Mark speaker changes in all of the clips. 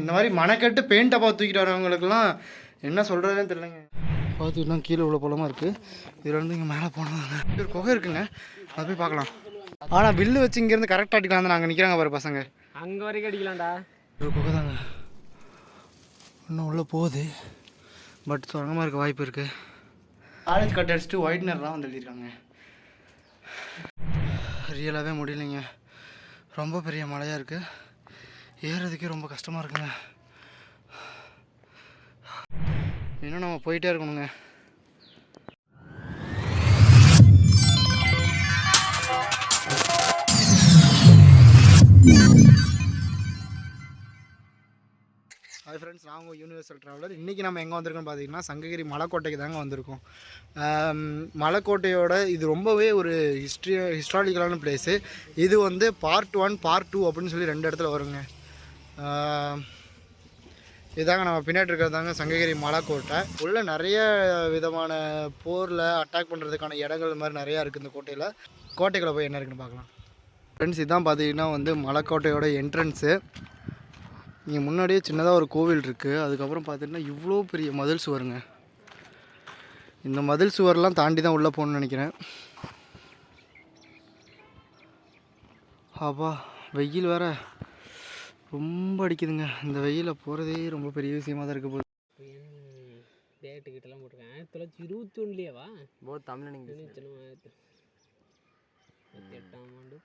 Speaker 1: இந்த மாதிரி மனக்கட்டு பெயிண்ட் டப்பா தூக்கிட்டு வரவங்களுக்குலாம் என்ன சொல்கிறதுன்னு தெரியலங்க. பார்த்துக்கிட்டா கீழே உள்ள போலமாக இருக்குது இதில் வந்து இங்கே மேலே போனாங்க ஒரு குகை இருக்குங்க. அதை போய் பார்க்கலாம். ஆனால் பில்லு வச்சு இங்கேருந்து கரெக்டாக அடிக்கலாம் தான் நாங்கள் நிற்கிறாங்க பாரு பசங்க.
Speaker 2: அங்கே வரைக்கும் அடிக்கலாம்டா.
Speaker 1: ஒரு குகை தாங்க. இன்னும் உள்ளே போகுது. பட் சுரங்கமாக இருக்க வாய்ப்பு இருக்குது காலேஜ் கட் அடிச்சுட்டு ஒயிட்னர்லாம் வந்து எழுதியிருக்காங்க. ரியலாகவே முடியலைங்க. ரொம்ப பெரிய மலையாக இருக்குது ஏறுறதுக்கே ரொம்ப கஷ்டமாக இருக்குங்க. இன்னும் நம்ம போயிட்டே இருக்கணுங்க. ஹாய் ஃப்ரெண்ட்ஸ் நாங்கள் யூனிவர்சல் ட்ராவலர் இன்றைக்கி நம்ம எங்கே வந்திருக்கோம்னு பார்த்தீங்கன்னா சங்ககிரி மலைக்கோட்டைக்கு தாங்க வந்திருக்கோம். மலைக்கோட்டையோட இது ரொம்பவே ஒரு ஹிஸ்ட்ரி ஹிஸ்டாரிக்கலான பிளேஸு இது வந்து பார்ட் ஒன் பார்ட் டூ அப்படின்னு சொல்லி ரெண்டு இடத்துல வருங்க. இதாங்க நம்ம பின்னாடி இருக்கிறதாங்க சங்ககிரி மலைக்கோட்டை. உள்ள நிறைய விதமான போரில் அட்டாக் பண்ணுறதுக்கான இடங்கள் மாதிரி நிறையா இருக்குது இந்த கோட்டையில். கோட்டைக்குள்ளே போய் என்ன இருக்குன்னு பார்க்கலாம். ஃப்ரெண்ட்ஸ் இதான் பார்த்தீங்கன்னா வந்து மலைக்கோட்டையோட என்ட்ரன்ஸு இங்கே முன்னாடியே சின்னதாக ஒரு கோவில் இருக்குது அதுக்கப்புறம் பார்த்தீங்கன்னா இவ்வளோ பெரிய மதில் சுவருங்க. இந்த மதில் சுவர்லாம் தாண்டி தான் உள்ளே போகணும்னு நினைக்கிறேன். அப்பா வெயில் வேறு. ரொம்ப அடிக்குதுங்க. இந்த வெயிலில் போகிறதே ரொம்ப பெரிய விஷயமா தான் இருக்க போகுது.
Speaker 2: டேட்டு கிட்டலாம் போட்டிருக்கேன். ஆயிரத்தி தொள்ளாயிரத்தி இருபத்தி ஒன்றுலேயேவா
Speaker 3: போத் தமிழ்
Speaker 2: ஆயிரத்தி இருபத்தி எட்டாம் ஆண்டு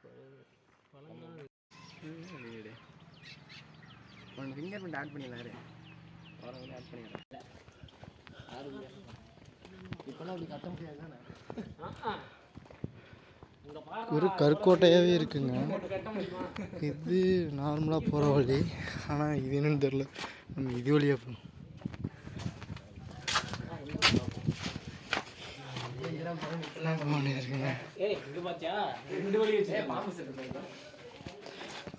Speaker 3: ஒன்று ஃபிங்கர் பிரிண்ட் ஆட் பண்ணிடலாரு அவரை வந்து ஆட் பண்ணிடுறேன். இப்போலாம் அப்படி கட்ட முடியாது தானே?
Speaker 1: ஒரு கற்கோட்டையாகவே இருக்குங்க. இது நார்மலாக போகிற வழி. ஆனால் இது என்னன்னு தெரில நம்ம இது வழியாக போகணும்.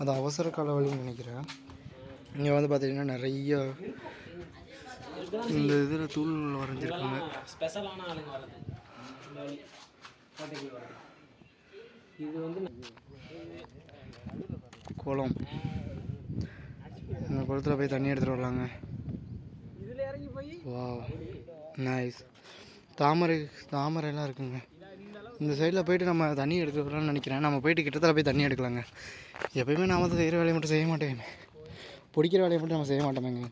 Speaker 1: அது அவசர கால வழின்னு நினைக்கிறேன். இங்கே வந்து பார்த்தீங்கன்னா நிறைய இந்த இதில் தூள் வரைஞ்சிருக்காங்க.
Speaker 2: ஸ்பெஷலான ஆளுங்க வர்றது இந்த வழி கோட்டைக்குள்ள வர்றது இது வந்து
Speaker 1: குளம் இந்த குளத்தில் போய் தண்ணி எடுத்துகிட்டு வரலாங்க. வா நைஸ். தாமரை தாமரைலாம் இருக்குங்க. இந்த சைடில் போயிட்டு நம்ம தண்ணி எடுத்துட்டு வரலாம்னு நினைக்கிறேன். நம்ம போயிட்டு கிட்டத்தட்ட போய் தண்ணி எடுக்கலாங்க. எப்பயுமே நாம தான் செய்கிற வேலையை மட்டும் செய்ய மாட்டேங்க பிடிக்கிற வேலையை மட்டும் நம்ம செய்ய மாட்டோமேங்க.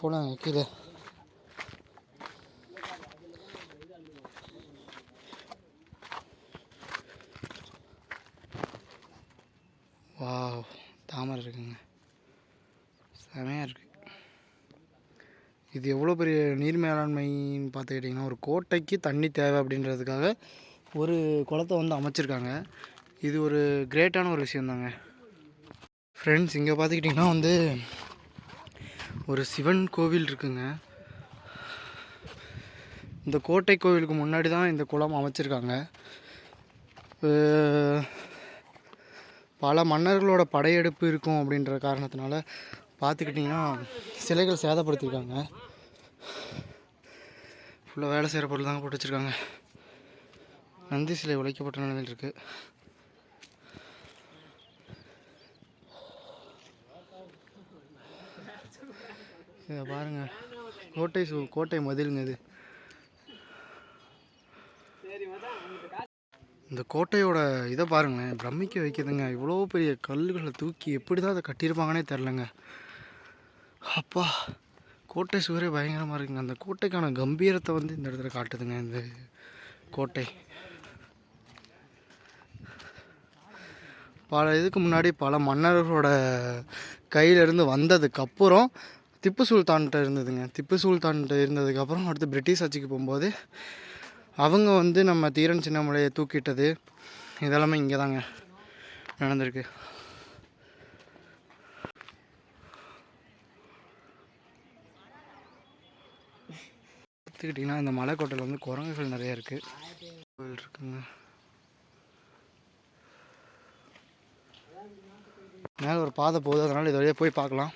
Speaker 1: போனாங்க கீழே வாவ் தாமரை இருக்குங்க. செமையாக இருக்குது இது எவ்வளோ பெரிய நீர் மேலாண்மைன்னு பார்த்துக்கிட்டிங்கன்னா ஒரு கோட்டைக்கு தண்ணி தேவை அப்படின்றதுக்காக ஒரு குளத்தை வந்து அமைச்சிருக்காங்க. இது ஒரு கிரேட்டான ஒரு விஷயந்தாங்க ஃப்ரெண்ட்ஸ் இங்கே பார்த்துக்கிட்டிங்கன்னா வந்து ஒரு சிவன் கோவில் இருக்குங்க. இந்த கோட்டை கோவிலுக்கு முன்னாடி தான் இந்த குளம் அமைச்சிருக்காங்க. பல மன்னர்களோட படையெடுப்பு இருக்கும் அப்படின்ற காரணத்தினால பார்த்துக்கிட்டிங்கன்னா சிலைகள் சேதப்படுத்தியிருக்காங்க. ஃபுல்லாக வேலை செய்கிற பொருள் தாங்க போட்டு வச்சுருக்காங்க. நந்தி சிலை உழைக்கப்பட்ட நிலையில் இருக்குது இதை பாருங்க. கோட்டை சு கோட்டை மதிலுங்க இது. இந்த கோட்டையோட இதை பாருங்களேன். பிரமிக்க வைக்குதுங்க. இவ்வளோ பெரிய கல்லுகளை தூக்கி எப்படி தான் அதை கட்டியிருப்பாங்கன்னே தெரிலங்க. அப்பா கோட்டை சுவரே பயங்கரமாக இருக்குங்க. அந்த கோட்டைக்கான கம்பீரத்தை வந்து இந்த இடத்துல காட்டுதுங்க இந்த கோட்டை. பல இதுக்கு முன்னாடி பல மன்னர்களோட கையிலேருந்து வந்ததுக்கப்புறம் திப்பு சுல்தான்கிட்ட இருந்ததுங்க. திப்பு சுல்தான்கிட்ட இருந்ததுக்கப்புறம் அடுத்து பிரிட்டிஷ் ஆட்சிக்கு போகும்போது அவங்க வந்து நம்ம தீரன் சின்னமலையை தூக்கிட்டது. இதெல்லாமே இங்கே தாங்க நடந்திருக்கு. பார்த்துக்கிட்டிங்கன்னா இந்த மலைக்கோட்டையில் வந்து குரங்குகள் நிறைய இருக்குது கோவில் இருக்குங்க. மேலே ஒரு பாதை போகுது. அதனால் இது வழியாக போய் பார்க்கலாம்.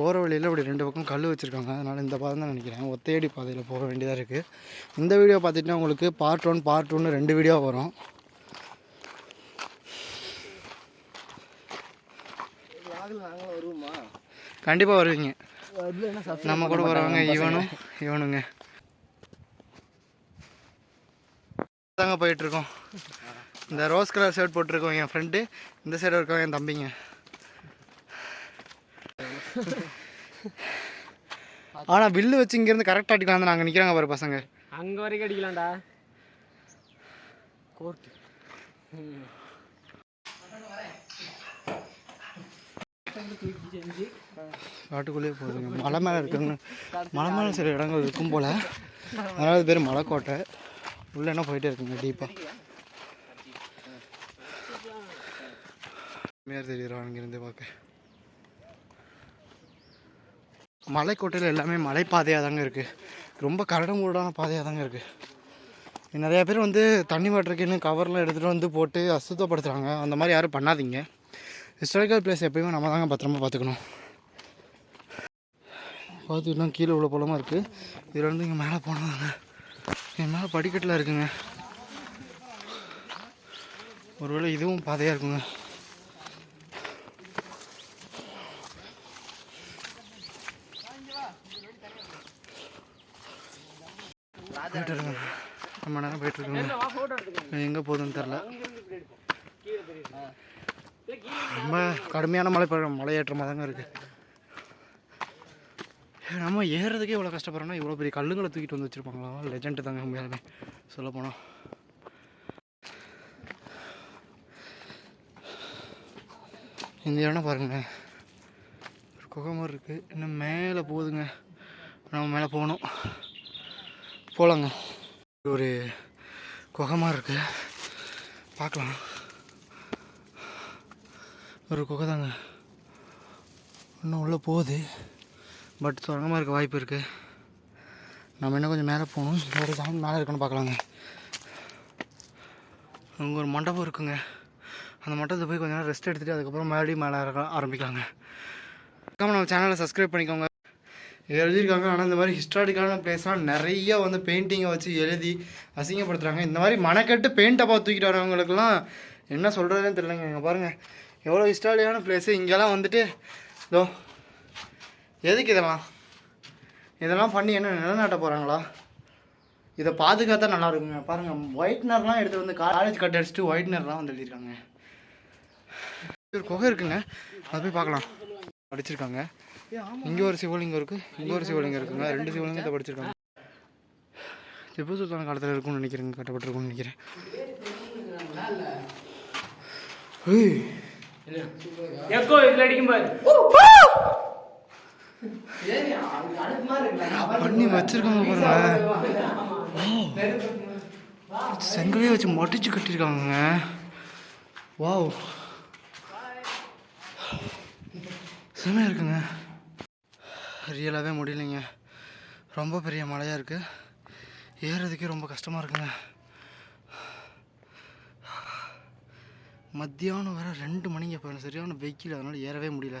Speaker 1: போகிற வழியில் இப்படி ரெண்டு பக்கம் கல் வச்சுருக்காங்க. அதனால் இந்த பாதை தான் நினைக்கிறேன். ஒத்தையடி பாதையில் போக வேண்டியதாக இருக்குது இந்த வீடியோ பார்த்துட்டுனா உங்களுக்கு பார்ட் ஒன் பார்ட் ஒன்று ரெண்டு வீடியோ வரும்.
Speaker 3: வருவோமா
Speaker 1: கண்டிப்பாக வருவீங்க. நம்ம கூட வருவாங்க இவனும் இவனுங்க. தாங்க போயிட்டுருக்கோம் இந்த ரோஸ் கலர் ஷர்ட் போட்டிருக்கோம் என் ஃப்ரெண்டு இந்த சைடு இருக்கவங்க என் தம்பிங்க. ஆனால் வில்லு வச்சு இங்கேருந்து கரெக்டாக அடிக்கலாம் நாங்கள் நிற்கிறாங்க பாரு பசங்க.
Speaker 2: அங்க வரைக்கும் அடிக்கலாம்டா.
Speaker 3: கோர்ட்டு
Speaker 1: காட்டுக்குள்ளேயே போகுதுங்க மலை மேலே இருக்குங்க. மலை மேலே சில இடங்கள் இருக்கும் போல். அதனால அது பேர் மலைக்கோட்டை. உள்ளே என்ன போயிட்டே இருக்குங்க டீப்பாக மேர் தெரியுறோம் அங்கேருந்து பார்க்க. மலைக்கோட்டையில் எல்லாமே மலைப்பாதையாக தாங்க இருக்குது ரொம்ப கரடுமுரடான பாதையாக தாங்க இருக்குது நிறையா பேர் வந்து தண்ணி வாட்டருக்குன்னு கவர்லாம் எடுத்துகிட்டு வந்து போட்டு அசுத்தப்படுத்துகிறாங்க அந்த மாதிரி யாரும் பண்ணாதீங்க. ஹிஸ்டாரிக்கல் பிளேஸ் எப்பயுமே நம்ம தாங்க பத்திரமா பார்த்துக்கணும் பார்த்துக்கிட்டா கீழே உள்ள போலமாக இருக்குது இதில் வந்து இங்கே மேலே போனாங்க என் மேலே படிக்கட்டில் இருக்குங்க. ஒருவேளை இதுவும் பாதையாக இருக்குங்க. போயிட்டு இருக்குங்க ரொம்ப நேரம் போயிட்டு இருக்குங்க எங்கே போகுதுன்னு தெரில ரொம்ப கடுமையான மலை மலையேற்றமாக தாங்க இருக்குது நம்ம ஏறுறதுக்கே இவ்வளோ கஷ்டப்படுறோம்னா இவ்வளோ பெரிய கல்லுங்களை தூக்கிட்டு வந்து வச்சுருப்பாங்களா? லெஜெண்ட் தாங்க உண்மையாலுமே. சொல்ல போனால் இந்த இடம் பாருங்களேன் ஒரு குகை மாதிரி இருக்குது இன்னும் மேலே போகுதுங்க. நம்ம மேலே போகணும். போகலாங்க ஒரு குகை மாதிரி இருக்குது பார்க்கலாம். ஒரு குகை தாங்க. இன்னும் உள்ளே போகுது. பட் சுரங்கமாக இருக்க வாய்ப்பு இருக்குது நம்ம இன்னும் கொஞ்சம் மேலே போகணும். ஒரு சாமி மேலே இருக்குன்னு பார்க்கலாங்க. அங்கே ஒரு மண்டபம் இருக்குங்க. அந்த மண்டபத்தை போய் கொஞ்சம் நேரம் ரெஸ்ட் எடுத்துகிட்டு அதுக்கப்புறம் மறுபடியும் மேலே இறக்க ஆரம்பிக்கலாங்க. நம்ம சேனலை சப்ஸ்கிரைப் பண்ணிக்கோங்க. இதை எழுதியிருக்காங்க. ஆனால் இந்த மாதிரி ஹிஸ்டாரிக்கான பிளேஸ்லாம் நிறைய வந்து பெயிண்டிங்கை வச்சு எழுதி அசிங்கப்படுத்துகிறாங்க இந்த மாதிரி மனக்கட்டு பெயிண்ட் பார்த்து தூக்கிட்டு வரவங்களுக்குலாம் என்ன சொல்கிறதுன்னு தெரியலங்க. இங்கே பாருங்கள் எவ்வளோ ஹிஸ்டாரியான பிளேஸு இங்கெல்லாம் வந்துட்டு இதோ எதுக்கு இதெல்லாம்? இதெல்லாம் பண்ணி என்ன நிலநாட்ட போகிறாங்களா இதை பாதுகாத்தா நல்லா இருக்குங்க. பாருங்கள் ஒயிட்னர்லாம் எடுத்து வந்து காலேஜ் கட் அடிச்சுட்டு ஒயிட்னர்லாம் வந்து எழுதியிருக்காங்க. ஒரு குகை இருக்குங்க. அதை போய் பார்க்கலாம். படிச்சிருக்காங்க இங்கே ஒரு சிவலிங்கம் இருக்குது இங்கே ஒரு சிவலிங்கம் இருக்குங்க. ரெண்டு சிவலிங்கத்தை படிச்சிருக்காங்க. திப்பு சுல்தான் காலத்தில் இருக்கும்னு நினைக்கிறேங்க கட்டப்பட்டிருக்கும்னு நினைக்கிறேன்.
Speaker 2: எக்கோ இதுல அடிக்கும் பாரு.
Speaker 1: பண்ணி வச்சிருக்காங்க பாருங்க. செங்கலையே வச்சு மடிச்சு கட்டியிருக்காங்க வாவ். செமையாக இருக்குங்க. ரியலாகவே முடியலைங்க. ரொம்ப பெரிய மலையாக இருக்குது ஏறுறதுக்கே ரொம்ப கஷ்டமாக இருக்குங்க. மத்தியானம் வர ரெண்டு மணிக்கு போயிடும். சரியான வெயில் அதனால் ஏறவே முடியல.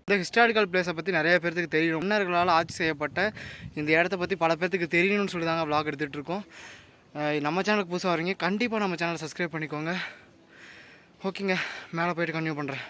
Speaker 1: இந்த ஹிஸ்டாரிக்கல் பிளேஸை பற்றி நிறைய பேர்த்துக்கு தெரியும் மன்னர்களால் ஆட்சி செய்யப்பட்ட இந்த இடத்த பற்றி பல பேர்த்துக்கு தெரியணும்னு சொல்லி தாங்க விளாக் எடுத்துகிட்ருக்கோம் நம்ம சேனலுக்கு புதுசாக வரீங்க கண்டிப்பாக நம்ம சேனலை சப்ஸ்கிரைப் பண்ணிக்கோங்க. ஓகேங்க மேலே போயிட்டு கன்டினியூ பண்ணுறேன்